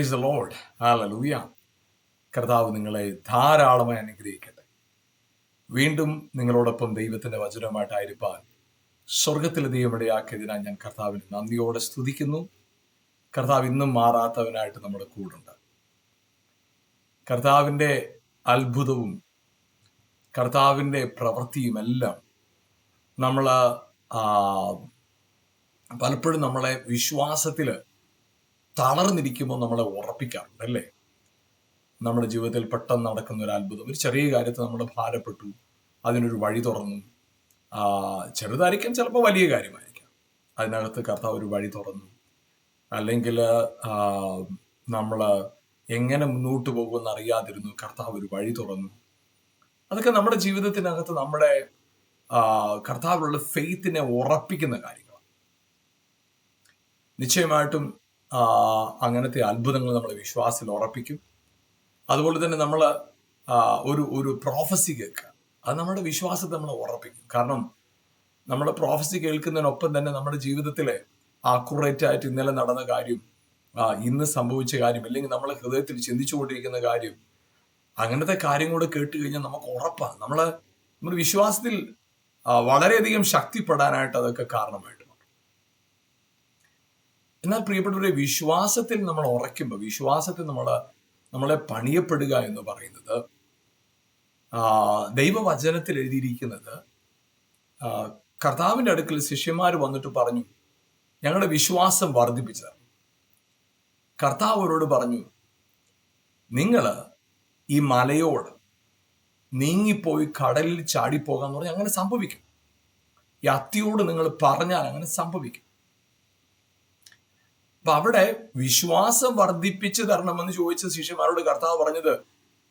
Price load hallelujah കർത്താവ് നിങ്ങളെ ധാരാളമായി അനുഗ്രഹിക്കട്ടെ. വീണ്ടും നിങ്ങളോടൊപ്പം ദൈവത്തിന്റെ വചനമായിട്ടായിരിക്കാൻ സ്വർഗത്തിലെ ദൈവമിടയാക്കിയതിനാൽ ഞാൻ കർത്താവിന് നന്ദിയോടെ സ്തുതിക്കുന്നു. കർത്താവ് ഇന്നും മാറാത്തവനായിട്ട് നമ്മുടെ കൂടുണ്ട് കർത്താവിന്റെ അത്ഭുതവും കർത്താവിന്റെ പ്രവൃത്തിയും എല്ലാം നമ്മൾ പലപ്പോഴും നമ്മളെ വിശ്വാസത്തിൽ തളർന്നിരിക്കുമ്പോൾ നമ്മളെ ഉറപ്പിക്കാറുണ്ട് അല്ലേ? നമ്മുടെ ജീവിതത്തിൽ പെട്ടെന്ന് നടക്കുന്ന ഒരു അത്ഭുതം. ഒരു ചെറിയ കാര്യത്തിൽ നമ്മൾ ഭാരപ്പെട്ടു അതിനൊരു വഴി തുറന്നു. ചെറുതായിരിക്കാം ചിലപ്പോൾ വലിയ കാര്യമായിരിക്കാം. അതിനകത്ത് കർത്താവ് ഒരു വഴി തുറന്നു. അല്ലെങ്കിൽ നമ്മൾ എങ്ങനെ മുന്നോട്ട് പോകുമെന്ന് അറിയാതിരുന്നു കർത്താവ് ഒരു വഴി തുറന്നു. അതൊക്കെ നമ്മുടെ ജീവിതത്തിനകത്ത് നമ്മുടെ കർത്താവിലുള്ള ഫെയ്ത്തിനെ ഉറപ്പിക്കുന്ന കാര്യങ്ങളാണ്. നിശ്ചയമായിട്ടും അങ്ങനത്തെ അത്ഭുതങ്ങൾ നമ്മൾ വിശ്വാസത്തിൽ ഉറപ്പിക്കും. അതുപോലെ തന്നെ നമ്മൾ ഒരു ഒരു പ്രോഫസി കേൾക്കുക. അത് നമ്മുടെ വിശ്വാസത്തെ നമ്മൾ ഉറപ്പിക്കും. കാരണം നമ്മൾ പ്രോഫസി കേൾക്കുന്നതിനൊപ്പം തന്നെ നമ്മുടെ ജീവിതത്തിലെ ആക്യുറേറ്റ് ആയിട്ട് ഇന്നലെ നടന്ന കാര്യം ഇന്ന് സംഭവിച്ച കാര്യം അല്ലെങ്കിൽ നമ്മൾ ഹൃദയത്തിൽ ചിന്തിച്ചുകൊണ്ടിരിക്കുന്ന കാര്യം അങ്ങനത്തെ കാര്യം കൂടെ കേട്ട് കഴിഞ്ഞാൽ നമുക്ക് ഉറപ്പാണ്. നമ്മൾ നമ്മുടെ വിശ്വാസത്തിൽ വളരെയധികം ശക്തിപ്പെടാനായിട്ട് അതൊക്കെ കാരണമായിട്ട് മാറും എന്നാൽ പ്രിയപ്പെട്ടവരെ വിശ്വാസത്തിൽ നമ്മൾ ഉറയ്ക്കുമ്പോൾ വിശ്വാസത്തിൽ നമ്മൾ നമ്മളെ പണിയപ്പെടുക എന്ന് പറയുന്നത് ദൈവവചനത്തിൽ എഴുതിയിരിക്കുന്നത് കർത്താവിന്റെ അടുക്കൽ ശിഷ്യന്മാർ വന്നിട്ട് പറഞ്ഞു ഞങ്ങളുടെ വിശ്വാസം വർദ്ധിപ്പിച്ചത് കർത്താവ് അവരോട് പറഞ്ഞു നിങ്ങൾ ഈ മലയോട് നീങ്ങിപ്പോയി കടലിൽ ചാടിപ്പോകാന്ന് പറഞ്ഞാൽ അങ്ങനെ സംഭവിക്കും. ഈ അത്തിയോട് നിങ്ങൾ പറഞ്ഞാൽ അങ്ങനെ സംഭവിക്കും. അപ്പൊ അവിടെ വിശ്വാസം വർദ്ധിപ്പിച്ചു തരണമെന്ന് ചോദിച്ച ശിഷ്യന്മാരോട് കർത്താവ് പറഞ്ഞത്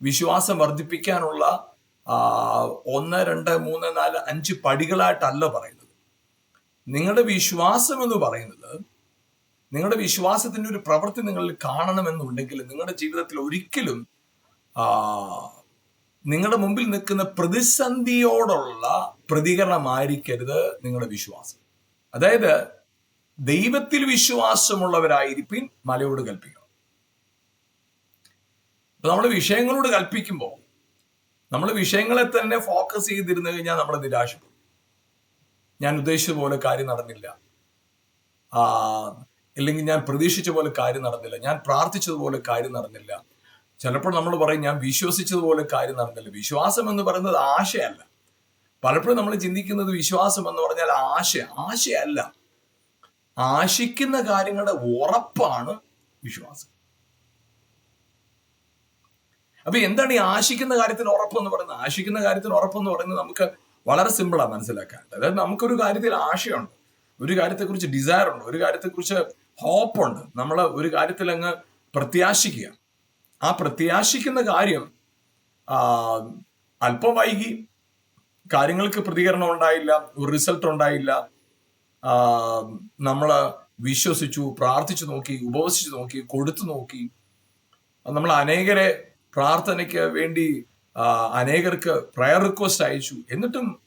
വിശ്വാസം വർദ്ധിപ്പിക്കാനുള്ള ഒന്ന് രണ്ട് മൂന്ന് നാല് അഞ്ച് പടികളായിട്ടല്ല പറയുന്നത്. നിങ്ങളുടെ വിശ്വാസം എന്ന് പറയുന്നത് നിങ്ങളുടെ വിശ്വാസത്തിന്റെ ഒരു പ്രവൃത്തി നിങ്ങളിൽ കാണണമെന്നുണ്ടെങ്കിൽ നിങ്ങളുടെ ജീവിതത്തിൽ ഒരിക്കലും നിങ്ങളുടെ മുമ്പിൽ നിൽക്കുന്ന പ്രതിസന്ധിയോടുള്ള പ്രതികരണമായിരിക്കരുത് നിങ്ങളുടെ വിശ്വാസം. അതായത് ദൈവത്തിൽ വിശ്വാസമുള്ളവരായിരിക്കും മലയോട് കൽപ്പിക്കണം. അപ്പൊ നമ്മൾ വിഷയങ്ങളോട് കൽപ്പിക്കുമ്പോൾ നമ്മൾ വിഷയങ്ങളെ തന്നെ ഫോക്കസ് ചെയ്തിരുന്നു കഴിഞ്ഞാൽ നമ്മൾ നിരാശപ്പെടും. ഞാൻ ഉദ്ദേശിച്ച പോലെ കാര്യം നടന്നില്ല. ആ അല്ലെങ്കിൽ ഞാൻ പ്രതീക്ഷിച്ച പോലെ കാര്യം നടന്നില്ല. ഞാൻ പ്രാർത്ഥിച്ചതുപോലെ കാര്യം നടന്നില്ല. ചിലപ്പോൾ നമ്മൾ പറയും ഞാൻ വിശ്വസിച്ചതുപോലെ കാര്യം നടന്നില്ല. വിശ്വാസം എന്ന് പറയുന്നത് ആശയല്ല. പലപ്പോഴും നമ്മൾ ചിന്തിക്കുന്നത് വിശ്വാസം എന്ന് പറഞ്ഞാൽ ആശ ആശയല്ല. ആശിക്കുന്ന കാര്യങ്ങളുടെ ഉറപ്പാണ് വിശ്വാസം. അപ്പൊ എന്താണ് ഈ ആശിക്കുന്ന കാര്യത്തിന് ഉറപ്പ് എന്ന് പറയുന്നത്? ആശിക്കുന്ന കാര്യത്തിന് ഉറപ്പ് എന്ന് പറയുന്നത് നമുക്ക് വളരെ സിമ്പിളാണ് മനസ്സിലാക്കാൻ അതായത് നമുക്കൊരു കാര്യത്തിൽ ആശയമുണ്ട് ഒരു കാര്യത്തെക്കുറിച്ച് ഡിസയർ ഉണ്ട് ഒരു കാര്യത്തെക്കുറിച്ച് ഹോപ്പുണ്ട് നമ്മൾ ഒരു കാര്യത്തിൽ അങ്ങ് പ്രത്യാശിക്കുക. ആ പ്രത്യാശിക്കുന്ന കാര്യം അല്പം വൈകി കാര്യങ്ങൾക്ക് പ്രതികരണം ഉണ്ടായില്ല ഒരു റിസൾട്ട് ഉണ്ടായില്ല നമ്മൾ വിശ്വസിച്ചു പ്രാർത്ഥിച്ചു നോക്കി ഉപവസിച്ചു നോക്കി കൊടുത്തു നോക്കി. നമ്മൾ അനേകരെ പ്രാർത്ഥനയ്ക്ക് വേണ്ടി അനേകർക്ക് പ്രയർ റിക്വസ്റ്റ് അയച്ചു. എന്നിട്ടും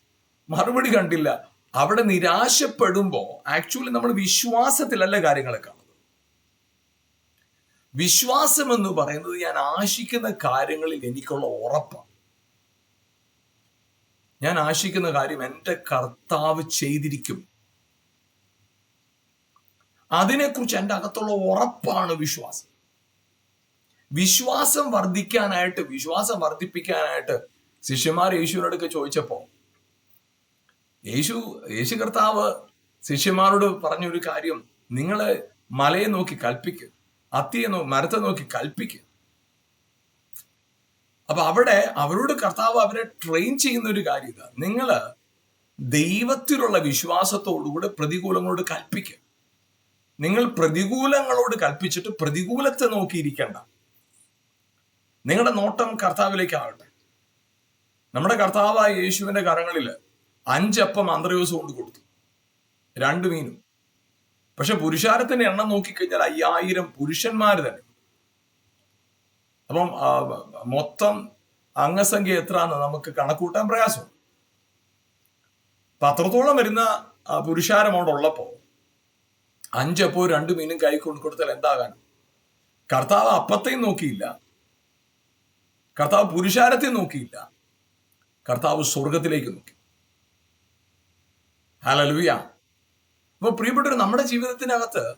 മറുപടി കണ്ടില്ല. അവിടെ നിരാശപ്പെടുമ്പോൾ ആക്ച്വലി നമ്മൾ വിശ്വാസത്തിലല്ല കാര്യങ്ങളെ കാണുന്നത്. വിശ്വാസം എന്ന് പറയുന്നത് ഞാൻ ആശിക്കുന്ന കാര്യങ്ങളിൽ എനിക്കുള്ള ഉറപ്പാണ്. ഞാൻ ആശിക്കുന്ന കാര്യം എന്റെ കർത്താവ് ചെയ്തിരിക്കും. അതിനെക്കുറിച്ച് എന്റെ അകത്തുള്ള ഉറപ്പാണ് വിശ്വാസം. വിശ്വാസം വർദ്ധിക്കാനായിട്ട് വിശ്വാസം വർദ്ധിപ്പിക്കാനായിട്ട് ശിഷ്യന്മാർ യേശുവിനടുക്ക് ചോദിച്ചപ്പോൾ യേശു യേശു കർത്താവ് ശിഷ്യന്മാരോട് പറഞ്ഞൊരു കാര്യം നിങ്ങൾ മലയെ നോക്കി കൽപ്പിക്ക് അത്തിയെ നോ മരത്തെ നോക്കി കൽപ്പിക്ക്. അപ്പൊ അവിടെ അവരോട് കർത്താവ് അവരെ ട്രെയിൻ ചെയ്യുന്ന ഒരു കാര്യം ഇതാ. നിങ്ങൾ ദൈവത്തിലുള്ള വിശ്വാസത്തോടുകൂടെ പ്രതികൂലങ്ങളോട് കൽപ്പിക്കുക നിങ്ങൾ പ്രതികൂലങ്ങളോട് കൽപ്പിച്ചിട്ട് പ്രതികൂലത്തെ നോക്കിയിരിക്കണ്ട. നിങ്ങളുടെ നോട്ടം കർത്താവിലേക്കാവട്ടെ നമ്മുടെ കർത്താവായ യേശുവിന്റെ കരങ്ങളിൽ അഞ്ചപ്പം അന്തർയോസ് കൊണ്ട് കൊടുത്തു. രണ്ട് മീനും. പക്ഷെ പുരുഷാരത്തിന്റെ എണ്ണം നോക്കിക്കഴിഞ്ഞാൽ അയ്യായിരം പുരുഷന്മാർ തന്നെ. അപ്പം മൊത്തം അംഗസംഖ്യ എത്രയാന്ന് നമുക്ക് കണക്കൂട്ടാൻ പ്രയാസമുണ്ട്. അപ്പൊ അത്രത്തോളം വരുന്ന പുരുഷാരം അവിടെ ഉള്ളപ്പോ അഞ്ചപ്പോ രണ്ടു മീനും കൈ കൊണ്ട് കൊടുത്താൽ എന്താകാൻ? കർത്താവ് അപ്പത്തെയും നോക്കിയില്ല. കർത്താവ് പുരുഷാരത്തെയും നോക്കിയില്ല. കർത്താവ് സ്വർഗത്തിലേക്ക് നോക്കി. ഹലലുയ അപ്പൊ പ്രിയപ്പെട്ടവർ നമ്മുടെ ജീവിതത്തിനകത്ത്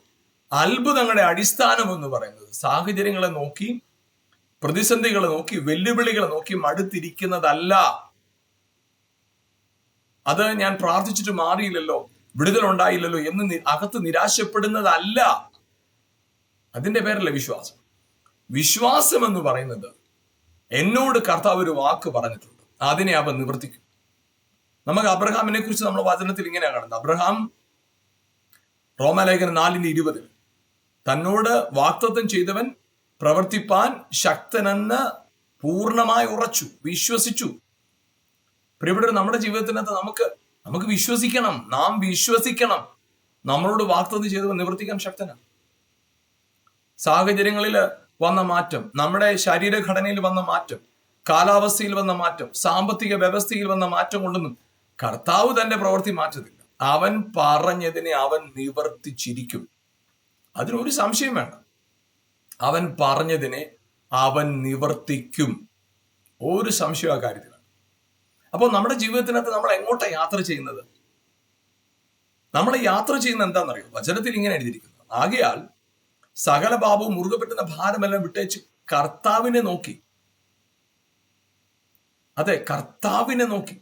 അത്ഭുതങ്ങളുടെ അടിസ്ഥാനം എന്ന് പറയുന്നത് സാഹചര്യങ്ങളെ നോക്കി പ്രതിസന്ധികളെ നോക്കി വെല്ലുവിളികളെ നോക്കി മടുത്തിരിക്കുന്നതല്ല. അത് ഞാൻ പ്രാർത്ഥിച്ചിട്ട് മാറിയില്ലല്ലോ. വിടുതലുണ്ടായില്ലല്ലോ എന്ന് നി- അകത്ത് നിരാശപ്പെടുന്നതല്ല. അതിന്റെ പേരല്ല വിശ്വാസം? വിശ്വാസം എന്ന് പറയുന്നത് എന്നോട് കർത്താവ് ഒരു വാക്ക് പറഞ്ഞിട്ടുണ്ട്. അതിനെ അവൻ നിവർത്തിക്കും. നമുക്ക് അബ്രഹാമിനെ കുറിച്ച് നമ്മൾ വചനത്തിൽ ഇങ്ങനെയാണ് കാണുന്നത് അബ്രഹാം റോമലേഖന നാലിന് ഇരുപതിൽ തന്നോട് വാക്തത്വം ചെയ്തവൻ പ്രവർത്തിപ്പാൻ ശക്തനെന്ന് പൂർണമായി ഉറച്ചു വിശ്വസിച്ചു. പ്രിയപ്പെട്ടവർ നമ്മുടെ ജീവിതത്തിനകത്ത് നമുക്ക് നമുക്ക് വിശ്വസിക്കണം. നാം വിശ്വസിക്കണം. നമ്മളോട് വാക്തത് ചെയ്ത് നിവർത്തിക്കാൻ ശക്തനാണ്. സാഹചര്യങ്ങളിൽ വന്ന മാറ്റം നമ്മുടെ ശരീരഘടനയിൽ വന്ന മാറ്റം കാലാവസ്ഥയിൽ വന്ന മാറ്റം സാമ്പത്തിക വ്യവസ്ഥയിൽ വന്ന മാറ്റം കൊണ്ടൊന്നും കർത്താവ് തന്റെ പ്രവൃത്തി മാറ്റത്തില്ല. അവൻ പറഞ്ഞതിനെ അവൻ നിവർത്തിച്ചിരിക്കും. അതിനൊരു സംശയം വേണ്ട. അവൻ പറഞ്ഞതിനെ അവൻ നിവർത്തിക്കും. ഒരു സംശയം ആ കാര്യത്തിലാണ് അപ്പോൾ നമ്മുടെ ജീവിതത്തിനകത്ത് നമ്മൾ എങ്ങോട്ടാണ് യാത്ര ചെയ്യുന്നത്? നമ്മൾ യാത്ര ചെയ്യുന്ന എന്താണെന്നറിയോ? വചനത്തിൽ ഇങ്ങനെ എഴുതിയിരിക്കുന്നു. ആകയാൽ സകല പാപവും മുറുകെ പറ്റുന്ന ഭാരമെല്ലാം വിട്ടേച്ച് കർത്താവിനെ നോക്കി. അതെ കർത്താവിനെ നോക്കി.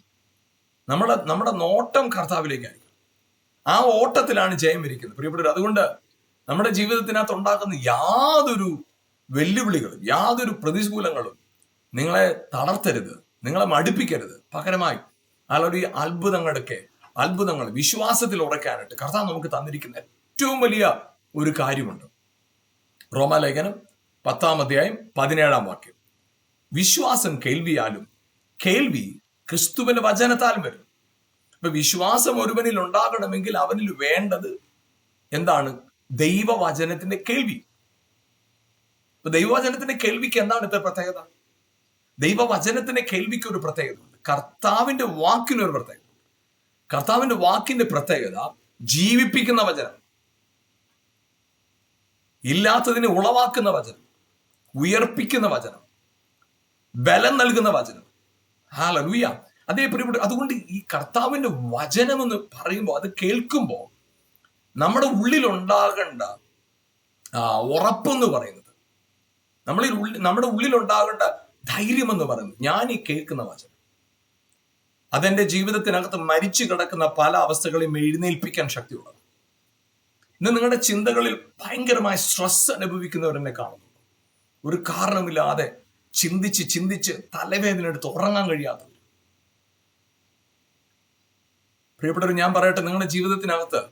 നമ്മുടെ നമ്മുടെ നോട്ടം കർത്താവിലേക്കായിരിക്കും. ആ ഓട്ടത്തിലാണ് ജയം ഇരിക്കുന്നത്. പ്രിയപ്പെട്ടവർ അതുകൊണ്ട് നമ്മുടെ ജീവിതത്തിനകത്ത് ഉണ്ടാക്കുന്ന യാതൊരു വെല്ലുവിളികളും യാതൊരു പ്രതികൂലങ്ങളും നിങ്ങളെ തളർത്തരുത്. നിങ്ങളെ മടുപ്പിക്കരുത്. പകരമായി അല്ലൊരു അത്ഭുതങ്ങളൊക്കെ അത്ഭുതങ്ങൾ വിശ്വാസത്തിൽ ഉറക്കാനായിട്ട് കർത്താവ് നമുക്ക് തന്നിരിക്കുന്ന ഏറ്റവും വലിയ ഒരു കാര്യമുണ്ട്. റോമാലേഖനം പത്താം അധ്യായം പതിനേഴാം വാക്യം. വിശ്വാസം കേൾവിയാലും കേൾവി ക്രിസ്തുവിന്റെ വചനത്താലും വരും. ഇപ്പൊ വിശ്വാസം ഒരുവനിൽ ഉണ്ടാകണമെങ്കിൽ അവനിൽ വേണ്ടത് എന്താണ്? ദൈവവചനത്തിന്റെ കേൾവി. ഇപ്പൊ ദൈവവചനത്തിന്റെ കേൾവിക്ക് എന്താണ് ഇത്ര പ്രത്യേകത? ദൈവവചനത്തിന്റെ കേൾവിക്ക് ഒരു പ്രത്യേകത ഉണ്ട്. കർത്താവിന്റെ വാക്കിന് ഒരു പ്രത്യേകത കർത്താവിന്റെ വാക്കിന്റെ പ്രത്യേകത ജീവിപ്പിക്കുന്ന വചനം. ഇല്ലാത്തതിനെ ഉളവാക്കുന്ന വചനം. ഉയർപ്പിക്കുന്ന വചനം. ബലം നൽകുന്ന വചനം. ഹാലൂയ അതേ പ്രിയപ്പെട്ട അതുകൊണ്ട് ഈ കർത്താവിന്റെ വചനം എന്ന് പറയുമ്പോൾ അത് കേൾക്കുമ്പോൾ നമ്മുടെ ആ, ഉറപ്പെന്ന് പറയുന്നത്. നമ്മളിൽ ഉള്ളിൽ നമ്മുടെ ഉള്ളിൽ ഉണ്ടാകേണ്ട ധൈര്യം എന്ന് പറയുന്നത് ഞാൻ ഈ കേൾക്കുന്ന വചനം. അതെന്റെ ജീവിതത്തിനകത്ത് മരിച്ചു കിടക്കുന്ന പല അവസ്ഥകളെയും എഴുന്നേൽപ്പിക്കാൻ ശക്തിയുള്ളത്. ഇന്ന് നിങ്ങളുടെ ചിന്തകളിൽ ഭയങ്കരമായ സ്ട്രെസ് അനുഭവിക്കുന്നവരെന്നെ കാണുന്നു. ഒരു കാരണമില്ലാതെ ചിന്തിച്ച് ചിന്തിച്ച് തലവേദന എടുത്ത് ഉറങ്ങാൻ കഴിയാത്തവർ. പ്രിയപ്പെട്ടവർ ഞാൻ പറയട്ടെ നിങ്ങളുടെ ജീവിതത്തിനകത്ത്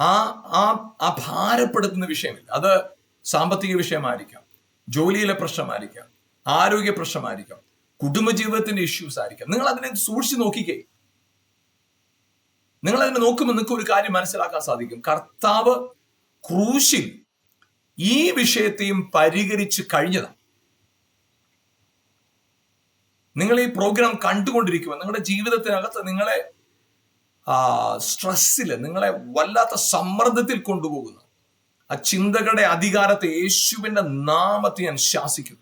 ആ ആ ആ ഭാരപ്പെടുത്തുന്ന വിഷയമില്ല. അത് സാമ്പത്തിക വിഷയമായിരിക്കാം. ജോലിയിലെ പ്രശ്നമായിരിക്കാം ആരോഗ്യ പ്രശ്നമായിരിക്കാം കുടുംബജീവിതത്തിന്റെ ഇഷ്യൂസ് ആയിരിക്കാം. നിങ്ങൾ അതിനെ സൂക്ഷിച്ചു നോക്കിക്കേ. നിങ്ങൾ അതിനെ നോക്കുമ്പോൾ നിങ്ങൾക്ക് ഒരു കാര്യം മനസ്സിലാക്കാൻ സാധിക്കും. കർത്താവ് ക്രൂശിൽ ഈ വിഷയത്തെയും പരിഹരിച്ച് കഴിഞ്ഞതാണ്. നിങ്ങൾ ഈ പ്രോഗ്രാം കണ്ടുകൊണ്ടിരിക്കുമ്പോൾ നിങ്ങളുടെ ജീവിതത്തിനകത്ത് നിങ്ങളെ സ്ട്രെസ്സിൽ നിങ്ങളെ വല്ലാത്ത സമ്മർദ്ദത്തിൽ കൊണ്ടുപോകുന്ന. ആ ചിന്തകളുടെ അധികാരത്തെ യേശുവിന്റെ നാമത്തെ ഞാൻ ശാസിക്കുന്നു.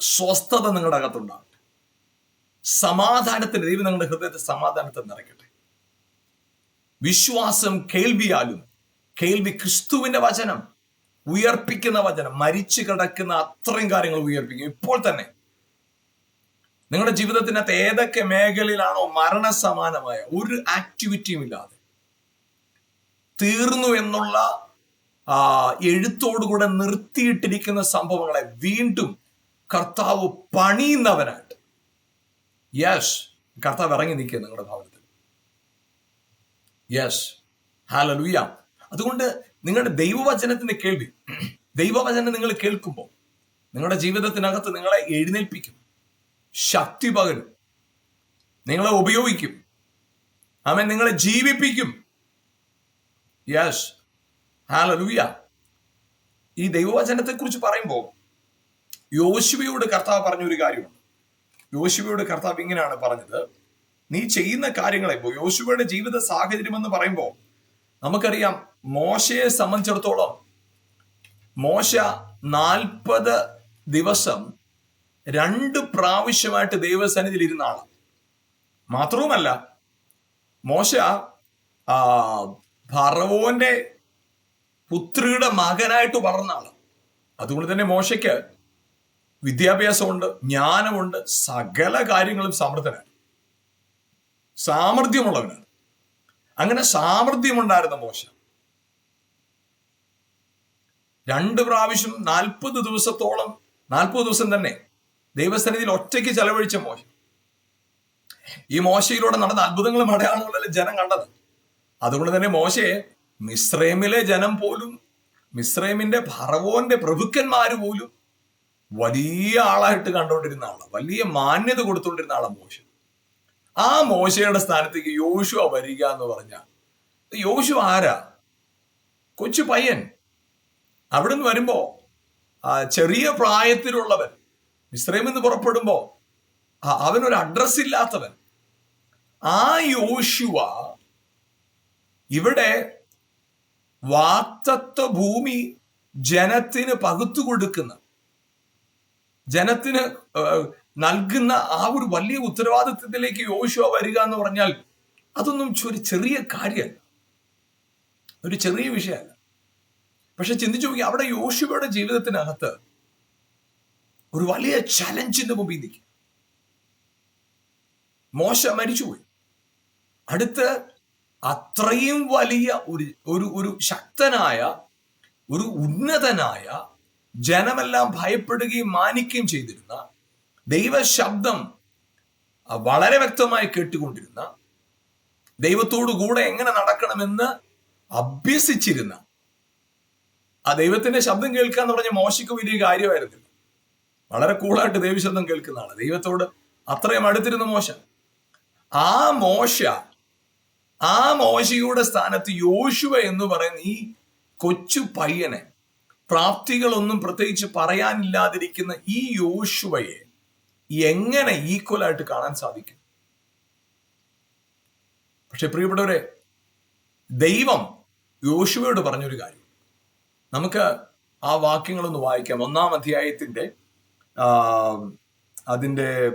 സ്വസ്ഥത നിങ്ങളുടെ അകത്തുണ്ടാകട്ടെ. സമാധാനത്തിന് ദൈവം നിങ്ങളുടെ ഹൃദയത്തെ സമാധാനത്തെ നിറയ്ക്കട്ടെ. വിശ്വാസം കേൾവിയാലും കേൾവി ക്രിസ്തുവിന്റെ വചനം ഉയർപ്പിക്കുന്ന വചനം മരിച്ചു കിടക്കുന്ന അത്രയും കാര്യങ്ങൾ ഉയർപ്പിക്കും. ഇപ്പോൾ തന്നെ നിങ്ങളുടെ ജീവിതത്തിനകത്ത് ഏതൊക്കെ മേഖലയിലാണോ മരണസമാനമായ ഒരു ആക്ടിവിറ്റിയും ഇല്ലാതെ തീർന്നു എന്നുള്ള എഴുത്തോടുകൂടെ നിർത്തിയിട്ടിരിക്കുന്ന സംഭവങ്ങളെ വീണ്ടും കർത്താവ് പണിയുന്നവനായിട്ട്. യെസ് കർത്താവ് ഇറങ്ങി നിൽക്കുക നിങ്ങളുടെ ഭവനത്തിൽ. യെസ് ഹാലലുയ അതുകൊണ്ട് നിങ്ങളുടെ ദൈവവചനത്തിന്റെ കേൾവി ദൈവവചനം നിങ്ങൾ കേൾക്കുമ്പോൾ നിങ്ങളുടെ ജീവിതത്തിനകത്ത് നിങ്ങളെ എഴുന്നേൽപ്പിക്കും. ശക്തി പകരും. നിങ്ങളെ ഉപയോഗിക്കും. അവൻ നിങ്ങളെ ജീവിപ്പിക്കും. Yes hallelujah. ഈ ദൈവവചനത്തെ കുറിച്ച് പറയുമ്പോൾ യോശുവയോട് കർത്താവ് പറഞ്ഞ ഒരു കാര്യമുണ്ട്. യോശുവയോട് കർത്താവ് ഇങ്ങനെയാണ് പറഞ്ഞത്. നീ ചെയ്യുന്ന കാര്യങ്ങളെ ഇപ്പോൾ യോശുവയുടെ ജീവിത സാഹചര്യം എന്ന് പറയുമ്പോൾ നമുക്കറിയാം മോശയെ സംബന്ധിച്ചിടത്തോളം മോശ നാൽപ്പത് ദിവസം രണ്ട് പ്രാവശ്യമായിട്ട് ദൈവസന്നിധിയിൽ ഇരുന്ന ആളാണ് മാത്രവുമല്ല മോശ ഫറവോന്റെ പുത്രിയുടെ മകനായിട്ട് വളർന്ന ആൾ. അതുകൊണ്ട് തന്നെ മോശയ്ക്ക് വിദ്യാഭ്യാസമുണ്ട് ജ്ഞാനമുണ്ട് സകല കാര്യങ്ങളും സമൃദ്ധനാണ് സാമർഥ്യമുള്ളവനാണ്. അങ്ങനെ സാമർഥ്യമുണ്ടായിരുന്ന മോശ രണ്ട് പ്രാവശ്യം നാൽപ്പത് ദിവസത്തോളം നാൽപ്പത് ദിവസം തന്നെ ദൈവസന്നിധിയിൽ ഒറ്റയ്ക്ക് ചെലവഴിച്ച മോശ. ഈ മോശയിലൂടെ നടന്ന അത്ഭുതങ്ങളും അടയാളങ്ങളല്ല ജനം കണ്ടത്. അതുകൊണ്ട് തന്നെ മോശയെ മിശ്രൈമിലെ ജനം പോലും മിശ്രൈമിന്റെ ഭറവോന്റെ പ്രഭുക്കന്മാര് പോലും വലിയ ആളായിട്ട് കണ്ടുകൊണ്ടിരുന്ന ആളാണ് വലിയ മാന്യത കൊടുത്തുകൊണ്ടിരുന്ന ആളാണ് മോശ. ആ മോശയുടെ സ്ഥാനത്തേക്ക് യോശുവ വരിക എന്ന് പറഞ്ഞാൽ യോശു ആരാ? കൊച്ചു പയ്യൻ. അവിടെ നിന്ന് വരുമ്പോ ആ ചെറിയ പ്രായത്തിലുള്ളവൻ മിശ്രമിൽ നിന്ന് പുറപ്പെടുമ്പോ അവനൊരു അഡ്രസ് ഇല്ലാത്തവൻ. ആ യോശുവ ഇവിടെ വാക്തത്വ ഭൂമി ജനത്തിന് പകുത്തു കൊടുക്കുന്ന ജനത്തിന് നൽകുന്ന ആ ഒരു വലിയ ഉത്തരവാദിത്വത്തിലേക്ക് യോശുവ വരിക എന്ന് പറഞ്ഞാൽ അതൊന്നും ഒരു ചെറിയ കാര്യമല്ല. ഒരു ചെറിയ വിഷയമല്ല. പക്ഷെ ചിന്തിച്ചു നോക്കി അവിടെ യോശുവയുടെ ജീവിതത്തിനകത്ത് ഒരു വലിയ ചലഞ്ചിന്റെ മുമ്പിൽ നിൽക്കും മോശ മരിച്ചുപോയി. അടുത്ത് അത്രയും വലിയ ഒരു ഒരു ഒരു ശക്തനായ ഒരു ഉന്നതനായ ജനമെല്ലാം ഭയപ്പെടുകയും മാനിക്കുകയും ചെയ്തിരുന്ന ദൈവശബ്ദം വളരെ വ്യക്തമായി കേട്ടുകൊണ്ടിരുന്ന ദൈവത്തോടു കൂടെ എങ്ങനെ നടക്കണമെന്ന് അഭ്യസിച്ചിരുന്ന ആ ദൈവത്തിന്റെ ശബ്ദം കേൾക്കുക എന്ന് പറഞ്ഞ മോശയ്ക്ക് വലിയ കാര്യമായിരുന്നില്ല. വളരെ കൂളായിട്ട് ദൈവശബ്ദം കേൾക്കുന്ന ആൾ. ദൈവത്തോട് അത്രയും അടുത്തിരുന്ന മോശ. ആ മോശ ആ മോശയുടെ സ്ഥാനത്ത് യോശുവ എന്ന് പറയുന്ന ഈ കൊച്ചു പയ്യനെ പ്രാപ്തികളൊന്നും പ്രത്യേകിച്ച് പറയാനില്ലാതിരിക്കുന്ന ഈ യോശുവയെ എങ്ങനെ ഈക്വലായിട്ട് കാണാൻ സാധിക്കും? പക്ഷെ പ്രിയപ്പെട്ടവരെ ദൈവം യോശുവയോട് പറഞ്ഞൊരു കാര്യം. നമുക്ക് ആ വാക്യങ്ങളൊന്ന് വായിക്കാം. ഒന്നാം അധ്യായത്തിന്റെ അതിന്റെ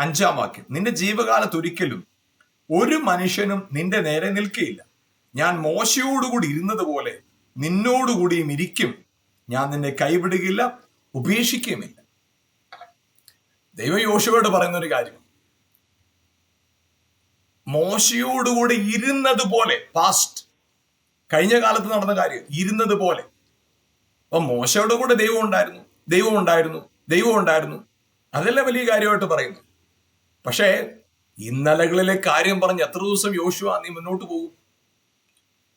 അഞ്ചാം വാക്യം. നിന്റെ ജീവകാലത്ത് ഒരിക്കലും ഒരു മനുഷ്യനും നിന്റെ നേരെ നിൽക്കുകയില്ല ഞാൻ മോശയോടുകൂടി ഇരുന്നത് പോലെ നിന്നോടുകൂടിയും ഇരിക്കും. ഞാൻ നിന്നെ കൈവിടുകയില്ല ഉപേക്ഷിക്കുകയുമില്ല. ദൈവം യോശുവയോട് പറയുന്ന ഒരു കാര്യം. മോശയോടുകൂടി ഇരുന്നത് പോലെ പാസ്റ്റ് കഴിഞ്ഞ കാലത്ത് നടന്ന കാര്യം ഇരുന്നത് പോലെ അപ്പൊ മോശയോട് കൂടെ ദൈവം ഉണ്ടായിരുന്നു ദൈവം ഉണ്ടായിരുന്നു ദൈവം ഉണ്ടായിരുന്നു. അതല്ല വലിയ കാര്യമായിട്ട് പറയുന്നു പക്ഷേ ഇന്നലകളിലെ കാര്യം പറഞ്ഞ് എത്ര ദിവസം യോശുവ നീ മുന്നോട്ട് പോകും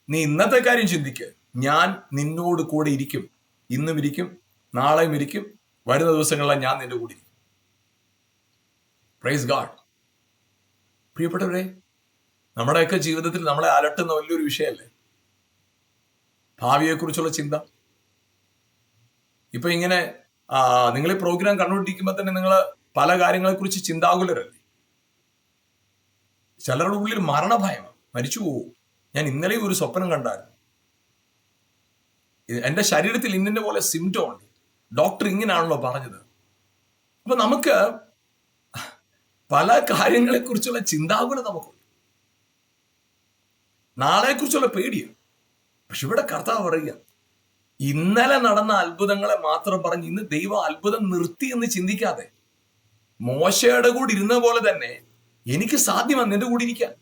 നീ ഇന്നത്തെ കാര്യം ചിന്തിക്ക്. ഞാൻ നിന്നോട് കൂടെ ഇരിക്കും. ഇന്നും ഇരിക്കും. നാളെയും ഇരിക്കും. വരുന്ന ദിവസങ്ങളിലും ഞാൻ നിന്റെ കൂടെ ഇരിക്കും. പ്രൈസ് ഗാഡ് പ്രിയപ്പെട്ടവരെ നമ്മുടെയൊക്കെ ജീവിതത്തിൽ നമ്മളെ അലട്ടുന്ന വലിയൊരു വിഷയമല്ലേ? ഭാവിയെക്കുറിച്ചുള്ള ചിന്ത. ഇപ്പൊ ഇങ്ങനെ നിങ്ങൾ ഈ പ്രോഗ്രാം കണ്ടുകൊണ്ടിരിക്കുമ്പോൾ തന്നെ നിങ്ങൾ പല കാര്യങ്ങളെക്കുറിച്ച് ചിന്താകുലരല്ലേ? ചിലരുടെ ഉള്ളിൽ മരണഭയം. മരിച്ചു പോകും ഞാൻ ഇന്നലെ ഒരു സ്വപ്നം കണ്ടായിരുന്നു. എന്റെ ശരീരത്തിൽ ഇന്നിന്റെ പോലെ സിംറ്റം ഉണ്ട്. ഡോക്ടർ ഇങ്ങനെയാണല്ലോ പറഞ്ഞത്. അപ്പൊ നമുക്ക് പല കാര്യങ്ങളെക്കുറിച്ചുള്ള ചിന്താകുല നമുക്കുണ്ട്. നാളെക്കുറിച്ചുള്ള പേടിയാണ് പക്ഷെ ഇവിടെ കർത്താവ് പറയുക ഇന്നലെ നടന്ന അത്ഭുതങ്ങളെ മാത്രം പറഞ്ഞ് ഇന്ന് ദൈവ അത്ഭുതം നിർത്തി എന്ന് ചിന്തിക്കാതെ മോശയുടെ കൂടി ഇരുന്ന പോലെ തന്നെ എനിക്ക് സാധ്യമാണ് നിന്റെ കൂടി ഇരിക്കാൻ.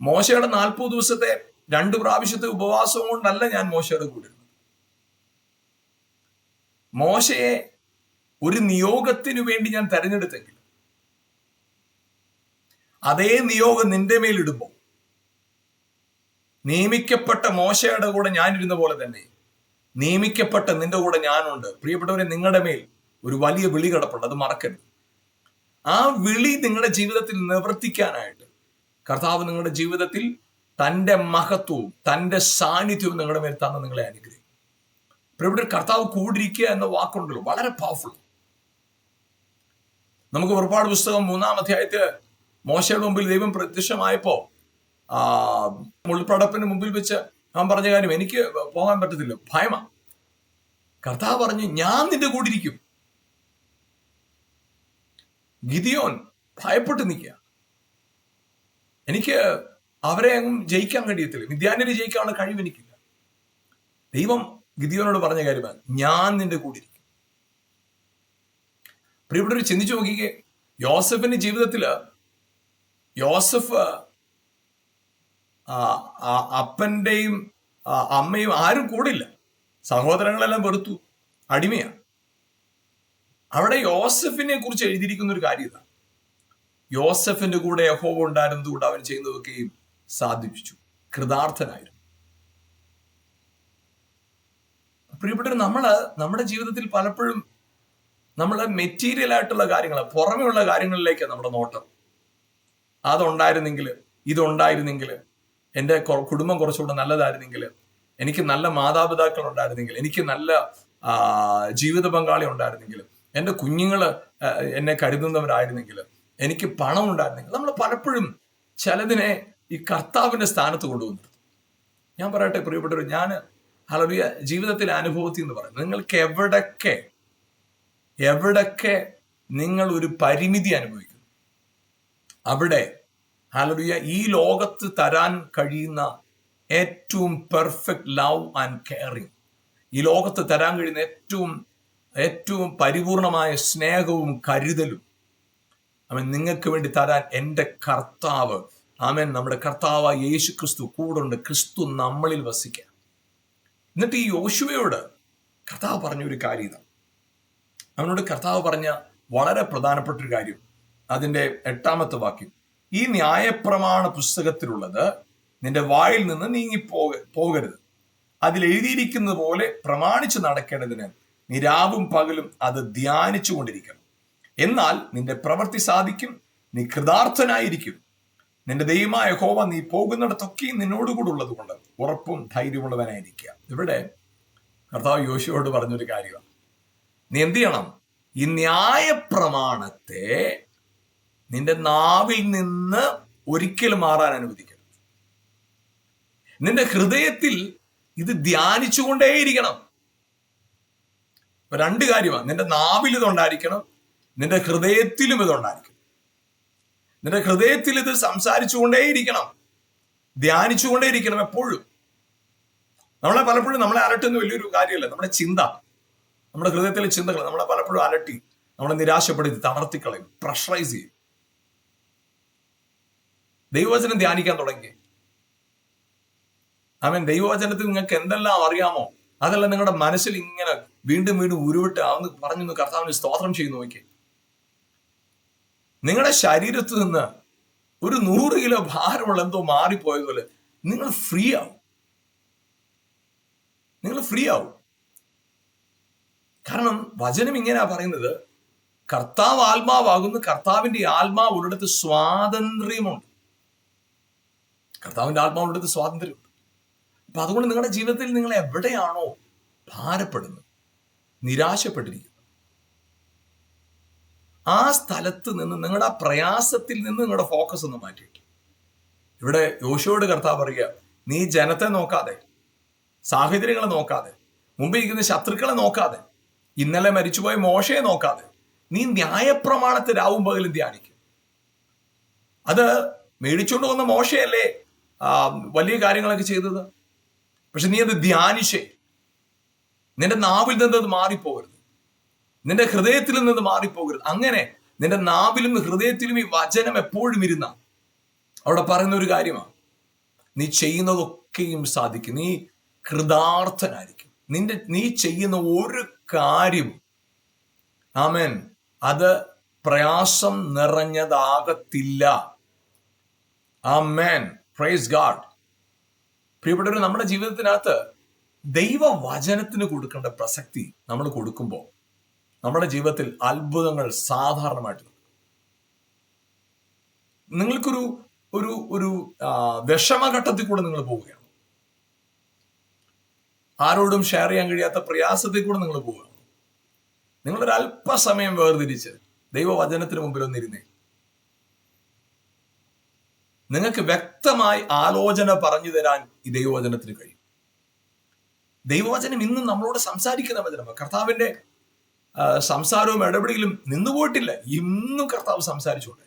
മോശയുടെ നാൽപ്പത് ദിവസത്തെ രണ്ട് പ്രാവശ്യത്തെ ഉപവാസവും കൊണ്ടല്ല ഞാൻ മോശയുടെ കൂടെ ഇരുന്നത്. മോശയെ ഒരു നിയോഗത്തിനു വേണ്ടി ഞാൻ തെരഞ്ഞെടുത്തെങ്കിൽ അതേ നിയോഗം നിന്റെ മേലിടുമ്പോൾ നിയമിക്കപ്പെട്ട മോശയുടെ കൂടെ ഞാനിരുന്ന പോലെ തന്നെ നിയമിക്കപ്പെട്ട നിന്റെ കൂടെ ഞാനുണ്ട്. പ്രിയപ്പെട്ടവരെ നിങ്ങളുടെ മേൽ ഒരു വലിയ വിളി കിടപ്പുണ്ട്. അത് മറക്കരുത്. ആ വിളി നിങ്ങളുടെ ജീവിതത്തിൽ നിവർത്തിക്കാനായിട്ട്. കർത്താവ് നിങ്ങളുടെ ജീവിതത്തിൽ തന്റെ മഹത്വവും തന്റെ സാന്നിധ്യവും നിങ്ങളുടെ മേൽ തന്ന നിങ്ങളെ അനുഗ്രഹിക്കും. ഇവിടെ കർത്താവ് കൂടിരിക്കുക എന്ന വാക്കുണ്ടല്ലോ. വളരെ പവർഫുൾ നമുക്ക് ഒരുപാട് പുസ്തകം മൂന്നാം അധ്യായത്തിൽ മോശയുടെ മുമ്പിൽ ദൈവം പ്രത്യക്ഷമായപ്പോ ആ മുൾപ്പടപ്പിന് മുമ്പിൽ വെച്ച് അവൻ പറഞ്ഞ കാര്യം എനിക്ക് പോകാൻ പറ്റത്തില്ല. ഭയമാ. കർത്താവ് പറഞ്ഞു ഞാൻ നിന്റെ കൂടെ ഗിദിയോൻ ഭയപ്പെട്ട് നിൽക്കുക. എനിക്ക് അവരെ അങ്ങ് ജയിക്കാൻ കഴിയത്തില്ല. വിദ്യാന്യരെ ജയിക്കാനുള്ള കഴിവ് എനിക്കില്ല. ദൈവം ഗിതിയോനോട് പറഞ്ഞ കാര്യമാണ് ഞാൻ നിന്റെ കൂടെ ഇരിക്കും. പ്രിയപ്പെട്ടവർ ചിന്തിച്ചു നോക്കിക്കേ. യോസഫിന്റെ ജീവിതത്തിൽ യോസഫ് അപ്പന്റെയും അമ്മയും ആരും കൂടില്ല. സഹോദരങ്ങളെല്ലാം വെറുത്തു. അടിമയാണ് അവിടെ യോസഫിനെ കുറിച്ച് എഴുതിയിരിക്കുന്ന ഒരു കാര്യം ഇതാണ് യോസഫിന്റെ കൂടെ യഹോവ ഉണ്ടായിരുന്നത് കൊണ്ട് അവൻ ചെയ്യുന്നതൊക്കെയും സാധിപ്പിച്ചു. കൃതാർത്ഥനായിരുന്നു. പ്രിയപ്പെട്ടവർ നമ്മൾ നമ്മുടെ ജീവിതത്തിൽ പലപ്പോഴും നമ്മളെ മെറ്റീരിയൽ ആയിട്ടുള്ള കാര്യങ്ങൾ പുറമെയുള്ള കാര്യങ്ങളിലേക്കാണ് നമ്മുടെ നോട്ടം. അതുണ്ടായിരുന്നെങ്കിൽ ഇതുണ്ടായിരുന്നെങ്കിൽ എന്റെ കുടുംബം കുറച്ചുകൂടെ നല്ലതായിരുന്നെങ്കിൽ എനിക്ക് നല്ല മാതാപിതാക്കൾ ഉണ്ടായിരുന്നെങ്കിൽ എനിക്ക് നല്ല ജീവിത പങ്കാളി ഉണ്ടായിരുന്നെങ്കിൽ എന്റെ കുഞ്ഞുങ്ങൾ എന്നെ കരുതുന്നവരായിരുന്നെങ്കിൽ എനിക്ക് പണം ഉണ്ടായിരുന്നെങ്കിൽ നമ്മൾ പലപ്പോഴും ചിലതിനെ ഈ കർത്താവിന്റെ സ്ഥാനത്ത് കൊണ്ടുവന്നു ഞാൻ പറയട്ടെ പ്രിയപ്പെട്ടവർ ഞാൻ ഹലറിയ ജീവിതത്തിലെ അനുഭവത്തിൽ എന്ന് പറയുന്നത് നിങ്ങൾക്ക് എവിടൊക്കെ എവിടൊക്കെ നിങ്ങൾ ഒരു പരിമിതി അനുഭവിക്കുന്നു അവിടെ ഹലറിയ ഈ ലോകത്ത് തരാൻ കഴിയുന്ന ഏറ്റവും പെർഫെക്റ്റ് ലവ് ആൻഡ് കെയറിങ് ഈ ലോകത്ത് തരാൻ കഴിയുന്ന ഏറ്റവും ഏറ്റവും പരിപൂർണമായ സ്നേഹവും കരുതലും അവൻ നിങ്ങൾക്ക് വേണ്ടി തരാൻ എന്റെ കർത്താവ്. ആമൻ. നമ്മുടെ കർത്താവ് യേശു ക്രിസ്തു കൂടുണ്ട് ക്രിസ്തു നമ്മളിൽ വസിക്കുക എന്നിട്ട് ഈ യോശുവയോട് കർത്താവ് പറഞ്ഞ ഒരു കാര്യം ഇതാണ് അവനോട് കർത്താവ് പറഞ്ഞ വളരെ പ്രധാനപ്പെട്ട ഒരു കാര്യം. അതിന്റെ എട്ടാമത്തെ വാക്യം. ഈ ന്യായപ്രമാണ പുസ്തകത്തിലുള്ളത് നിന്റെ വായിൽ നിന്ന് നീങ്ങി പോക പോകരുത്. അതിൽ എഴുതിയിരിക്കുന്നത് പോലെ പ്രമാണിച്ച് നടക്കേണ്ടതിന് നീ രാവും പകലും അത് ധ്യാനിച്ചു കൊണ്ടിരിക്കണം എന്നാൽ നിന്റെ പ്രവൃത്തി സാധിക്കും നീ കൃതാർത്ഥനായിരിക്കും. നിന്റെ ദൈവമായ ഹോവ നീ പോകുന്നിടത്തൊക്കെയും നിന്നോടുകൂടെ ഉള്ളത് കൊണ്ട് ഉറപ്പും ധൈര്യമുള്ളവനായിരിക്കുക. ഇവിടെ കർത്താവ് യോശുവോട് പറഞ്ഞൊരു കാര്യമാണ്. നീ എന്ത് ചെയ്യണം? ഈ ന്യായ പ്രമാണത്തെ നിന്റെ നാവിൽ നിന്ന് ഒരിക്കലും മാറാൻ അനുവദിക്കരുത്. നിന്റെ ഹൃദയത്തിൽ ഇത് ധ്യാനിച്ചുകൊണ്ടേയിരിക്കണം. രണ്ട് കാര്യമാണ് നിന്റെ നാവിൽ ഇതുണ്ടായിരിക്കണം നിന്റെ ഹൃദയത്തിലും ഇതുണ്ടായിരിക്കണം നിന്റെ ഹൃദയത്തിൽ ഇത് സംസാരിച്ചുകൊണ്ടേയിരിക്കണം. ധ്യാനിച്ചുകൊണ്ടേയിരിക്കണം എപ്പോഴും. നമ്മളെ പലപ്പോഴും നമ്മളെ അലട്ടുന്ന വലിയൊരു കാര്യമല്ല നമ്മുടെ ചിന്ത. നമ്മുടെ ഹൃദയത്തിലെ ചിന്തകൾ നമ്മളെ പലപ്പോഴും അലട്ടി നമ്മളെ നിരാശപ്പെടുത്തി തളർത്തിക്കളയും പ്രഷറൈസ് ചെയ്യും. ദൈവവചനം ധ്യാനിക്കാൻ തുടങ്ങി. ആമേൻ. ദൈവവചനത്തിൽ നിങ്ങൾക്ക് എന്തെല്ലാം അറിയാമോ? അതെല്ലാം നിങ്ങളുടെ മനസ്സിൽ ഇങ്ങനെ വീണ്ടും വീണ്ടും ഉരുവിട്ട് അന്ന് പറഞ്ഞു കർത്താവിന് സ്തോത്രം ചെയ്തു നോക്കി നിങ്ങളുടെ ശരീരത്ത് നിന്ന് ഒരു നൂറ് കിലോ ഭാരമുള്ള എന്തോ മാറിപ്പോയതുപോലെ നിങ്ങൾ ഫ്രീ ആവും. നിങ്ങൾ ഫ്രീ ആവും. കാരണം വചനം ഇങ്ങനെയാ പറയുന്നത് കർത്താവ് ആത്മാവാകുന്നു കർത്താവിന്റെ ആത്മാവ് ഉള്ളിടത്ത് സ്വാതന്ത്ര്യമുണ്ട്. കർത്താവിന്റെ ആത്മാവ് ഉള്ളിടത്ത് സ്വാതന്ത്ര്യമുണ്ട്. അപ്പൊ അതുകൊണ്ട് നിങ്ങളുടെ ജീവിതത്തിൽ നിങ്ങൾ എവിടെയാണോ ഭാരപ്പെടുന്നത് നിരാശപ്പെട്ടിരിക്കുന്നത് ആ സ്ഥലത്ത് നിന്ന് നിങ്ങളുടെ ആ പ്രയാസത്തിൽ നിന്ന് നിങ്ങളുടെ ഫോക്കസ് ഒന്ന് മാറ്റിയിട്ട് ഇവിടെ യോശുവോട് കർത്താവ് പറയുക നീ ജനത്തെ നോക്കാതെ സാഹചര്യങ്ങളെ നോക്കാതെ മുമ്പ് ഇരിക്കുന്ന ശത്രുക്കളെ നോക്കാതെ ഇന്നലെ മരിച്ചുപോയ മോശയെ നോക്കാതെ നീ ന്യായപ്രമാണത്തെ രാവും പകലും ധ്യാനിക്കും. അത് മേടിച്ചുകൊണ്ട് വന്ന മോശയല്ലേ വലിയ കാര്യങ്ങളൊക്കെ ചെയ്തത്? പക്ഷെ നീ അത് ധ്യാനിച്ചേ. നിന്റെ നാവിൽ നിന്ന് അത് മാറിപ്പോകരുത്. നിന്റെ ഹൃദയത്തിൽ നിന്ന് മാറിപ്പോകരുത്. അങ്ങനെ നിന്റെ നാവിലും ഹൃദയത്തിലും ഈ വചനം എപ്പോഴും ഇരുന്ന. അവിടെ പറയുന്ന ഒരു കാര്യമാണ്. നീ ചെയ്യുന്നതൊക്കെയും സാധിക്കും. നീ കൃതാർത്ഥനായിരിക്കും. നിന്റെ നീ ചെയ്യുന്ന ഒരു കാര്യം ആമേൻ അത് പ്രയാസം നിറഞ്ഞതാകത്തില്ല. ആ മേൻ പ്രൈസ് ഗാഡ് പ്രിയപ്പെട്ടവർ നമ്മുടെ ജീവിതത്തിനകത്ത് ദൈവവചനത്തിന് കൊടുക്കേണ്ട പ്രസക്തി നമ്മൾ കൊടുക്കുമ്പോൾ നമ്മുടെ ജീവിതത്തിൽ അത്ഭുതങ്ങൾ സാധാരണമായിട്ട് നിങ്ങൾക്കൊരു ഒരു ഒരു വിഷമഘട്ടത്തിൽ കൂടെ നിങ്ങൾ പോവുകയാണ്. ആരോടും ഷെയർ ചെയ്യാൻ കഴിയാത്ത പ്രയാസത്തിൽ കൂടെ നിങ്ങൾ പോവുകയാണ്. നിങ്ങളൊരു അല്പസമയം വേർതിരിച്ച് ദൈവവചനത്തിന് മുമ്പിൽ ഒന്നിരുന്നേ. നിങ്ങൾക്ക് വ്യക്തമായി ആലോചന പറഞ്ഞു തരാൻ ഈ ദൈവവചനത്തിന് കഴിയും. ദൈവവചനം ഇന്നും നമ്മളോട് സംസാരിക്കുന്ന വചനം. കർത്താവിന്റെ സംസാരവും ഇടപെടലും നിന്നുപോയിട്ടില്ല. ഇന്നും കർത്താവ് സംസാരിച്ചുകൊണ്ട്.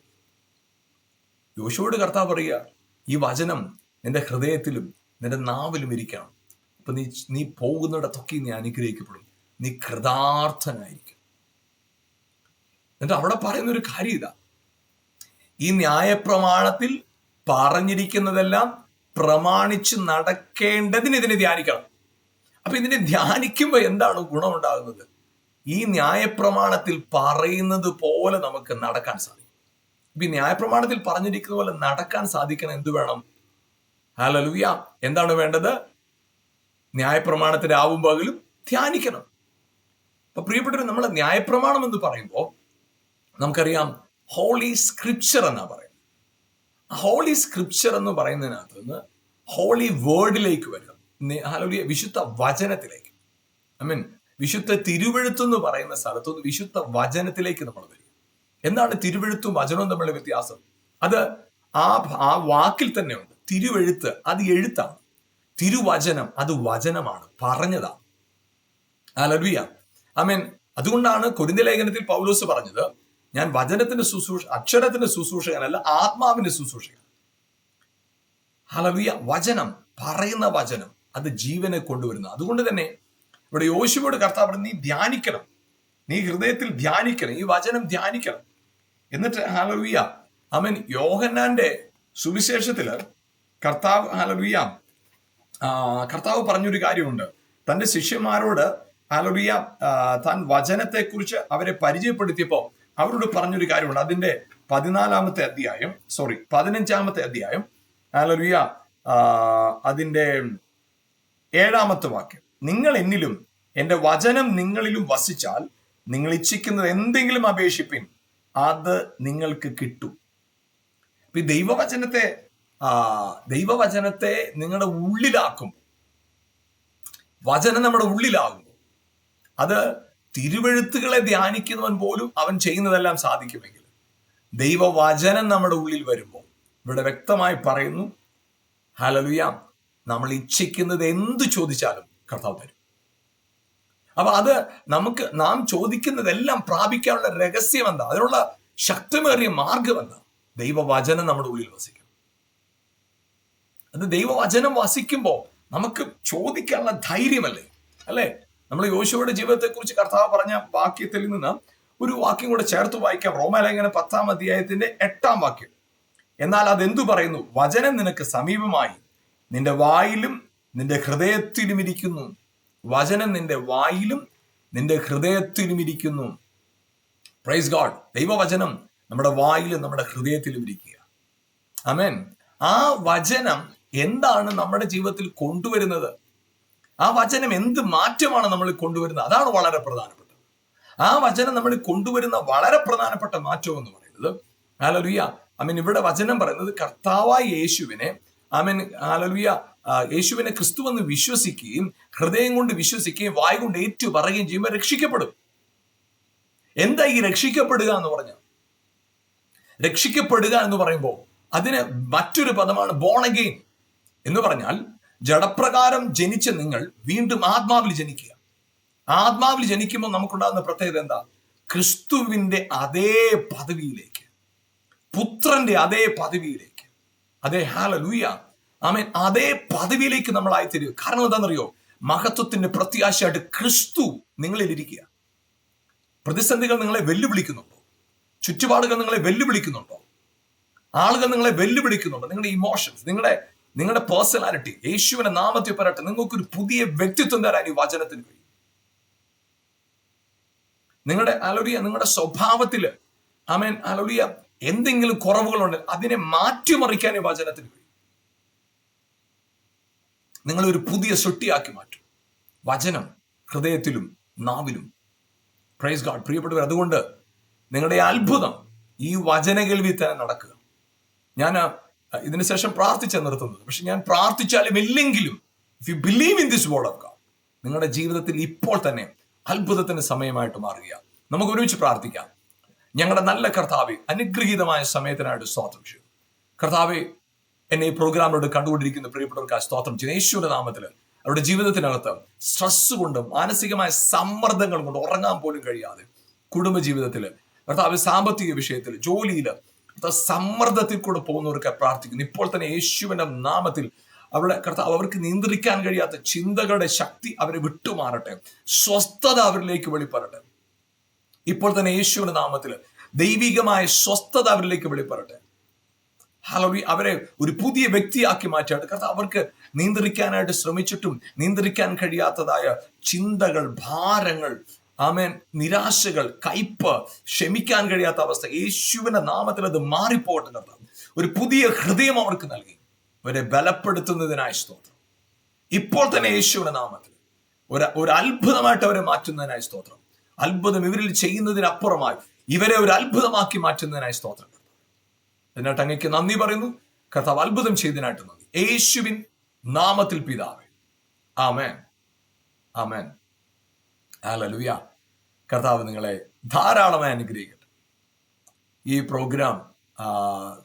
യോശുവോട് കർത്താവ് പറയുക ഈ വചനം നിന്റെ ഹൃദയത്തിലും നിന്റെ നാവിലും ഇരിക്കണം. അപ്പൊ നീ നീ പോകുന്നിടത്തൊക്കെ നീ അനുഗ്രഹിക്കപ്പെടും. നീ കൃതാർത്ഥനായിരിക്കും. എന്നിട്ട് അവിടെ പറയുന്ന ഒരു കാര്യം ഇതാ. ഈ ന്യായപ്രമാണത്തിൽ പറഞ്ഞിരിക്കുന്നതെല്ലാം പ്രമാണിച്ച് നടക്കേണ്ടതിന് ഇതിനെ ധ്യാനിക്കണം. അപ്പൊ ഇതിനെ ധ്യാനിക്കുമ്പോൾ എന്താണ് ഗുണമുണ്ടാകുന്നത്? ഈ ന്യായപ്രമാണത്തിൽ പറയുന്നത് പോലെ നമുക്ക് നടക്കാൻ സാധിക്കും. ഈ ന്യായപ്രമാണത്തിൽ പറഞ്ഞിരിക്കുന്ന പോലെ നടക്കാൻ സാധിക്കണം എന്ത് വേണം? ഹലലുയ എന്താണ് വേണ്ടത്? ന്യായപ്രമാണത്തിന്റെ ആവും പകലും ധ്യാനിക്കണം. അപ്പൊ പ്രിയപ്പെട്ടവർ നമ്മൾ ന്യായപ്രമാണം എന്ന് പറയുമ്പോൾ നമുക്കറിയാം ഹോളി സ്ക്രിപ്ചർ എന്നാ പറയുന്നത്. ഹോളി സ്ക്രിപ്ചർ എന്ന് പറയുന്നതിനകത്ത് നിന്ന് ഹോളി വേർഡിലേക്ക് വരിക. ഹല്ലേലൂയ, വിശുദ്ധ വചനത്തിലേക്ക്. ഐ മീൻ വിശുദ്ധ തിരുവഴുത്തു എന്ന് പറയുന്ന സ്ഥലത്തുനിന്ന് വിശുദ്ധ വചനത്തിലേക്ക് നമ്മൾ വരിക. എന്താണ് തിരുവഴുത്തും വചനവും തമ്മിലുള്ള വ്യത്യാസം? അത് ആ ആ വാക്കിൽ തന്നെ ഉണ്ട്. തിരുവെഴുത്ത് അത് എഴുത്താണ്. തിരുവചനം അത് വചനമാണ്. പറഞ്ഞതാണ്. ഹല്ലേലൂയ. ഐ മീൻ അതുകൊണ്ടാണ് കൊരിന്ത ലേഖനത്തിൽ പൗലോസ് പറഞ്ഞത് ഞാൻ വചനത്തിന്റെ ശുശ്രൂഷ അക്ഷരത്തിന്റെ ശുശ്രൂഷകനല്ല ആത്മാവിന്റെ ശുശ്രൂഷകൻ ഹലവിയ വചനം പറയുന്ന വചനം. അത് ജീവനെ കൊണ്ടുവരുന്നു. അതുകൊണ്ട് തന്നെ ഇവിടെ യോശുവോട് കർത്താവ് പറഞ്ഞു, നീ ധ്യാനിക്കണം. നീ ഹൃദയത്തിൽ ധ്യാനിക്കണം. ഈ വചനം ധ്യാനിക്കണം. എന്നിട്ട് ഹാലറിയ അവൻ യോഹന്നാന്റെ സുവിശേഷത്തിൽ കർത്താവ് ഹാലറിയ കർത്താവ് പറഞ്ഞൊരു കാര്യമുണ്ട്. തന്റെ ശിഷ്യന്മാരോട് ഹാലറിയ താൻ വചനത്തെക്കുറിച്ച് അവരെ പരിചയപ്പെടുത്തിയപ്പോൾ അവരോട് പറഞ്ഞൊരു കാര്യമുണ്ട്. അതിന്റെ പതിനാലാമത്തെ അധ്യായം സോറി പതിനഞ്ചാമത്തെ അധ്യായം ഹലറിയ അതിന്റെ ഏഴാമത്തെ വാക്യം. നിങ്ങൾ എന്നിലും എന്റെ വചനം നിങ്ങളിലും വസിച്ചാൽ നിങ്ങൾ ഇച്ഛിക്കുന്നത് എന്തെങ്കിലും അപേക്ഷിപ്പിൻ അത് നിങ്ങൾക്ക് കിട്ടും. ഈ ദൈവവചനത്തെ ദൈവവചനത്തെ നിങ്ങളുടെ ഉള്ളിലാക്കുമ്പോൾ വചനം നമ്മുടെ ഉള്ളിലാകുമ്പോൾ അത് തിരുവെഴുത്തുകളെ ധ്യാനിക്കുന്നവൻ പോലും അവൻ ചെയ്യുന്നതെല്ലാം സാധിക്കുമെങ്കിൽ ദൈവവചനം നമ്മുടെ ഉള്ളിൽ വരുമ്പോൾ ഇവിടെ വ്യക്തമായി പറയുന്നു ഹലലുയ നമ്മൾ ഇച്ഛിക്കുന്നത് എന്ത് ചോദിച്ചാലും കർത്താവ് തരും. അപ്പൊ അത് നമുക്ക് നാം ചോദിക്കുന്നതെല്ലാം പ്രാപിക്കാനുള്ള രഹസ്യം എന്താ? അതിനുള്ള ശക്തിമേറിയ മാർഗം എന്താ? ദൈവവചനം നമ്മുടെ ഉള്ളിൽ വസിക്കും. അത് ദൈവവചനം വസിക്കുമ്പോൾ നമുക്ക് ചോദിക്കാനുള്ള ധൈര്യമല്ലേ? അല്ലേ? നമ്മൾ യോശുവയുടെ ജീവിതത്തെ കുറിച്ച് കർത്താവ് പറഞ്ഞ വാക്യത്തിൽ നിന്ന് ഒരു വാക്യം കൂടെ ചേർത്ത് വായിക്കാം. റോമാലേഖന പത്താം അധ്യായത്തിന്റെ എട്ടാം വാക്യം. എന്നാൽ അതെന്തു പറയുന്നു? വചനം നിനക്ക് സമീപമായി നിന്റെ വായിലും നിന്റെ ഹൃദയത്തിലും ഇരിക്കുന്നു. വചനം നിന്റെ വായിലും നിന്റെ ഹൃദയത്തിലും ഇരിക്കുന്നു. പ്രൈസ് ഗാഡ് ദൈവവചനം നമ്മുടെ വായിലും നമ്മുടെ ഹൃദയത്തിലും ഇരിക്കുക. അമേൻ ആ വചനം എന്താണ് നമ്മുടെ ജീവിതത്തിൽ കൊണ്ടുവരുന്നത്? ആ വചനം എന്ത് മാറ്റമാണ് നമ്മൾ കൊണ്ടുവരുന്നത്? അതാണ് വളരെ പ്രധാനപ്പെട്ടത്. ആ വചനം നമ്മൾ കൊണ്ടുവരുന്ന വളരെ പ്രധാനപ്പെട്ട മാറ്റം എന്ന് പറയുന്നത് അലറിയ ഐ മീൻ ഇവിടെ വചനം പറയുന്നത് കർത്താവായ യേശുവിനെ അമീൻ ആലോലിയ യേശുവിനെ ക്രിസ്തു വന്ന് വിശ്വസിക്കുകയും ഹൃദയം കൊണ്ട് വിശ്വസിക്കുകയും വായ കൊണ്ട് ഏറ്റു പറയുകയും ചെയ്യുമ്പോൾ രക്ഷിക്കപ്പെടും. എന്താ ഈ രക്ഷിക്കപ്പെടുക എന്ന് പറഞ്ഞ? രക്ഷിക്കപ്പെടുക എന്ന് പറയുമ്പോൾ അതിന് മറ്റൊരു പദമാണ് ബോൺ അഗെയിൻ എന്ന് പറഞ്ഞാൽ ജഡപ്രകാരം ജനിച്ച നിങ്ങൾ വീണ്ടും ആത്മാവിൽ ജനിക്കുക. ആത്മാവിൽ ജനിക്കുമ്പോൾ നമുക്കുണ്ടാകുന്ന പ്രത്യേകത എന്താ? ക്രിസ്തുവിന്റെ അതേ പദവിയിലേക്ക് പുത്രന്റെ അതേ പദവിയിലേക്ക് അതേ ഹാല ലൂയ ആമേൻ. അതേ പദവിയിലേക്ക് നമ്മൾ ആയിത്തരുക കാരണം എന്താണെന്നറിയോ? മഹത്വത്തിന്റെ പ്രത്യാശയായിട്ട് ക്രിസ്തു നിങ്ങളിൽ ഇരിക്കുക. പ്രതിസന്ധികൾ നിങ്ങളെ വെല്ലുവിളിക്കുന്നുണ്ടോ? ചുറ്റുപാടുകൾ നിങ്ങളെ വെല്ലുവിളിക്കുന്നുണ്ടോ? ആളുകൾ നിങ്ങളെ വെല്ലുവിളിക്കുന്നുണ്ടോ? നിങ്ങളുടെ ഇമോഷൻസ് നിങ്ങളുടെ നിങ്ങളുടെ പേഴ്സണാലിറ്റി യേശുവിന്റെ നാമത്തെ പറയട്ടെ നിങ്ങൾക്കൊരു പുതിയ വ്യക്തിത്വം തരാൻ ഈ വചനത്തിന് കഴിയും. നിങ്ങളുടെ അലോലിയ നിങ്ങളുടെ സ്വഭാവത്തിൽ ആമേൻ അലോലിയ എന്തെങ്കിലും കുറവുകളുണ്ട് അതിനെ മാറ്റിമറിക്കാനേ വചനത്തിന് കഴിയും. നിങ്ങൾ ഒരു പുതിയ സൃഷ്ടിയാക്കി മാറ്റും. വചനം ഹൃദയത്തിലും നാവിലും. പ്രൈസ് ഗാഡ് പ്രിയപ്പെട്ടവർ അതുകൊണ്ട് നിങ്ങളുടെ അത്ഭുതം ഈ വചന കേൾവി തന്നെ നടക്കുക. ഞാൻ ഇതിനു ശേഷം പ്രാർത്ഥിച്ച നിർത്തുന്നത്. പക്ഷെ ഞാൻ പ്രാർത്ഥിച്ചാലും ഇല്ലെങ്കിലും if you believe in this word of God നിങ്ങളുടെ ജീവിതത്തിൽ ഇപ്പോൾ തന്നെ അത്ഭുതത്തിന് സമയമായിട്ട് മാറുക നമുക്ക് ഒരുമിച്ച് പ്രാർത്ഥിക്കാം. ഞങ്ങളുടെ നല്ല കർത്താവെ അനുഗ്രഹീതമായ സമയത്തിനായിട്ട് സ്തോത്രം ചെയ്തു കർത്താവെ എന്നെ ഈ പ്രോഗ്രാമിലൂടെ കണ്ടുകൊണ്ടിരിക്കുന്ന പ്രിയപ്പെട്ടവർക്ക് ആ സ്തോത്രം ചെയ്യുന്നു. യേശുവിന്റെ നാമത്തിൽ അവരുടെ ജീവിതത്തിനകത്ത് സ്ട്രെസ് കൊണ്ടും മാനസികമായ സമ്മർദ്ദങ്ങൾ കൊണ്ട് ഉറങ്ങാൻ പോലും കഴിയാതെ കുടുംബ ജീവിതത്തിൽ കർത്താവ് സാമ്പത്തിക വിഷയത്തിൽ ജോലിയിൽ സമ്മർദ്ദത്തിൽ കൂടെ പോകുന്നവർക്ക് പ്രാർത്ഥിക്കുന്നു. ഇപ്പോൾ തന്നെ യേശുവിന്റെ നാമത്തിൽ അവരുടെ കർത്താവ് അവർക്ക് നിയന്ത്രിക്കാൻ കഴിയാത്ത ചിന്തകളുടെ ശക്തി അവരെ വിട്ടുമാറട്ടെ. സ്വസ്ഥത അവരിലേക്ക് വെളിപ്പെടട്ടെ. ഇപ്പോൾ തന്നെ യേശുവിന്റെ നാമത്തിൽ ദൈവികമായ സ്വസ്ഥത അവരിലേക്ക് വെളിപ്പെടട്ടെ. ഹലോ അവരെ ഒരു പുതിയ വ്യക്തിയാക്കി മാറ്റാണ് കാരണം അവർക്ക് നിയന്ത്രിക്കാനായിട്ട് ശ്രമിച്ചിട്ടും നിയന്ത്രിക്കാൻ കഴിയാത്തതായ ചിന്തകൾ ഭാരങ്ങൾ ആമേൻ നിരാശകൾ കയ്പ് ക്ഷമിക്കാൻ കഴിയാത്ത അവസ്ഥ. യേശുവിന്റെ നാമത്തിൽ അത് മാറിപ്പോട്ടെ കർത്താവ്. ഒരു പുതിയ ഹൃദയം അവർക്ക് നൽകി. അവരെ ബലപ്പെടുത്തുന്നതിനായി സ്തോത്രം. ഇപ്പോൾ തന്നെ യേശുവിന്റെ നാമത്തിൽ ഒരു ഒരു അത്ഭുതമായിട്ട് അവരെ മാറ്റുന്നതിനായി സ്തോത്രം. അത്ഭുതം ഇവരിൽ ചെയ്യുന്നതിനപ്പുറമായി. ഇവരെ ഒരു അത്ഭുതമാക്കി മാറ്റുന്നതിനായി സ്തോത്രം. എന്നിട്ട് അങ്ങക്ക് നന്ദി പറയുന്നു. കർത്താവ് അത്ഭുതം ചെയ്തതിനായിട്ട് നന്ദി. യേശുവിൻ നാമത്തിൽ പിതാവ്. ആമേൻ. ആമേൻ. ഹല്ലേലൂയ. കർത്താവ് നിങ്ങളെ ധാരാളമായി അനുഗ്രഹിക്കട്ടെ. ഈ പ്രോഗ്രാം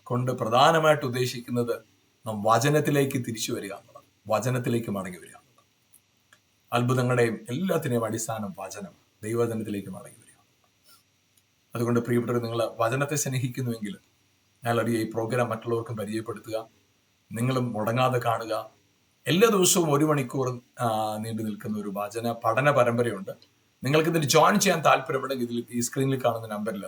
കൊണ്ട് പ്രധാനമായിട്ട് ഉദ്ദേശിക്കുന്നത് നാം വചനത്തിലേക്ക് തിരിച്ചു വരിക എന്നുള്ളത് വചനത്തിലേക്ക് മടങ്ങി വരിക എന്നുള്ളത് അത്ഭുതങ്ങളുടെയും എല്ലാത്തിനെയും അടിസ്ഥാനം വചനം ദൈവവചനത്തിലേക്ക് മടങ്ങി വരിക. അതുകൊണ്ട് പ്രിയപ്പെട്ടവർ നിങ്ങൾ വചനത്തെ സ്നേഹിക്കുന്നുവെങ്കിൽ ഞാനറിയ ഈ പ്രോഗ്രാം മറ്റുള്ളവർക്കും പരിചയപ്പെടുത്തുക. നിങ്ങളും മുടങ്ങാതെ കാണുക. എല്ലാ ദിവസവും ഒരു മണിക്കൂർ നീണ്ടു നിൽക്കുന്ന ഒരു വചന പഠന പരമ്പരയുണ്ട്. നിങ്ങൾക്ക് ഇതിൽ ജോയിൻ ചെയ്യാൻ താല്പര്യമുണ്ടെങ്കിൽ ഇതിൽ ഈ സ്ക്രീനിൽ കാണുന്ന നമ്പറിൽ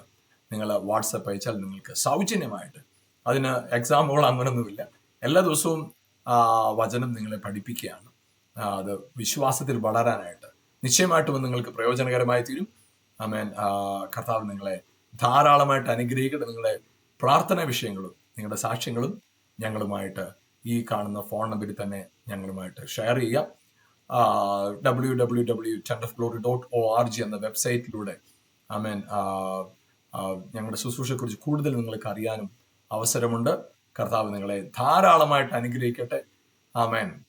നിങ്ങൾ വാട്സപ്പ് അയച്ചാൽ നിങ്ങൾക്ക് സൗജന്യമായിട്ട് അതിന് എക്സാമുകൾ അങ്ങനൊന്നുമില്ല. എല്ലാ ദിവസവും വചനം നിങ്ങളെ പഠിപ്പിക്കുകയാണ്. അത് വിശ്വാസത്തിൽ വളരാനായിട്ട് നിശ്ചയമായിട്ടും നിങ്ങൾക്ക് പ്രയോജനകരമായി തീരും. ആമേൻ. ആ, കർത്താവ് നിങ്ങളെ ധാരാളമായിട്ട് അനുഗ്രഹിക്കട്ടെ. നിങ്ങളുടെ പ്രാർത്ഥന വിഷയങ്ങളും നിങ്ങളുടെ സാക്ഷ്യങ്ങളും ഞങ്ങളുമായിട്ട് ഈ കാണുന്ന ഫോൺ നമ്പറിൽ തന്നെ ഞങ്ങളുമായിട്ട് ഷെയർ ചെയ്യാം W W W ten of glory dot O R G എന്ന വെബ്സൈറ്റിലൂടെ ആമേൻ ആ, ആ, ഞങ്ങളുടെ ശുശ്രൂഷയെക്കുറിച്ച് കൂടുതൽ നിങ്ങൾക്ക് അറിയാനും അവസരമുണ്ട്. കർത്താവ് നിങ്ങളെ ധാരാളമായിട്ട് അനുഗ്രഹിക്കട്ടെ. ആമേൻ.